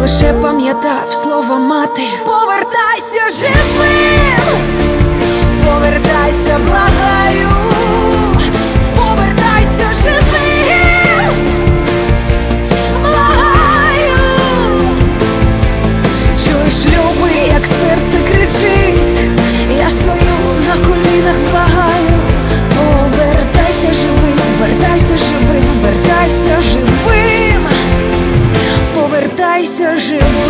лише пам'ятав слова мати. Повертайся живим, повертайся, благаю, повертайся живим.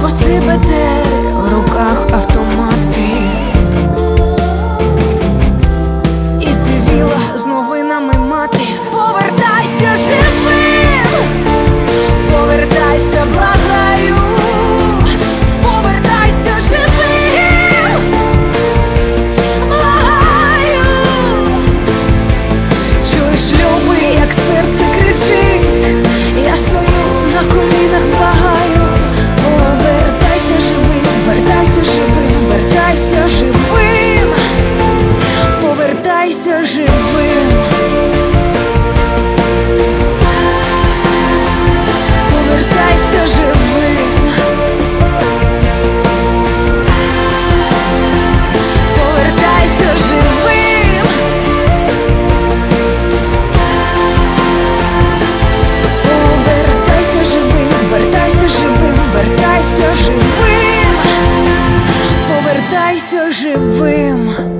Блокпости БТР, в руках автомати. Повертайся живим.